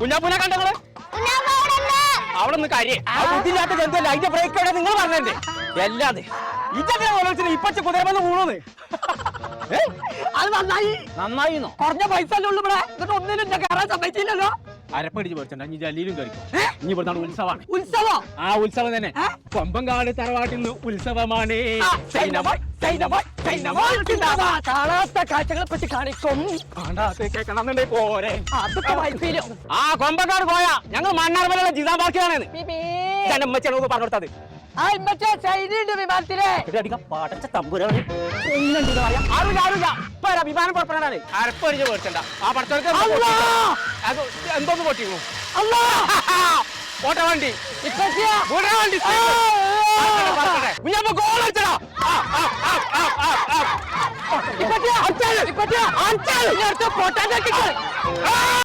കുഞ്ഞാപ്പൂനെ കണ്ടങ്ങൾ അവിടെ. നിന്ന് കാര്യം ബുദ്ധിയില്ലാത്ത ജന്തുവല്ല? അതിന്റെ ബ്രേക്ക് നിങ്ങൾ പറഞ്ഞേ എല്ലാതെ. ഇതൊക്കെ ഇപ്പച്ച കുതിരമെന്ന് വീണോന്ന്? അത് നന്നായി. നന്നായി കുറഞ്ഞ പൈസ അല്ലേ ഉള്ളു ഇവിടെ. എന്നിട്ട് ഒന്നിനും എന്നെ കയറാൻ സമ്മതിച്ചില്ലല്ലോ. അരപ്പടിച്ച് പഠിച്ചണ്ട ഇനി ജലീലും കഴിക്കും ഇനി ഇവിടുന്നാണ് ഉത്സവമാണ് ഉത്സവം? ആ ഉത്സവം തന്നെ? കൊമ്പങ്കാട് തറവാട്ടിൽ നിന്ന് ഉത്സവമാണ്. കാണാത്ത കാഴ്ചകളെ പറ്റി കാണിക്കും. പോരെ. അതൊക്കെ വൈഫിലും ആ കൊമ്പങ്കാട് പോയാ. ഞങ്ങൾ മണ്ണാർമലയുടെ ജിതാ പാർക്കിലാണ് പറഞ്ഞു ഉമ്മച്ചനോട് വിമാനം പുറപ്പെടാനാണ്. അരപ്പടിച്ച് മേടിച്ചണ്ട ആ! അത് എന്തോന്ന് പൊട്ടിക്കുന്നു അല്ലാ ഓട്ട വണ്ടി. വണ്ടി. ഞാൻ ഗോൾ അടിച്ചടാ ആ, ആ, ആ, ആ, ആ, ആ. ഇപ്പച്ചിയാ. ഇപ്പച്ചിയാ. ഇനി അടുത്ത പൊട്ടാൻ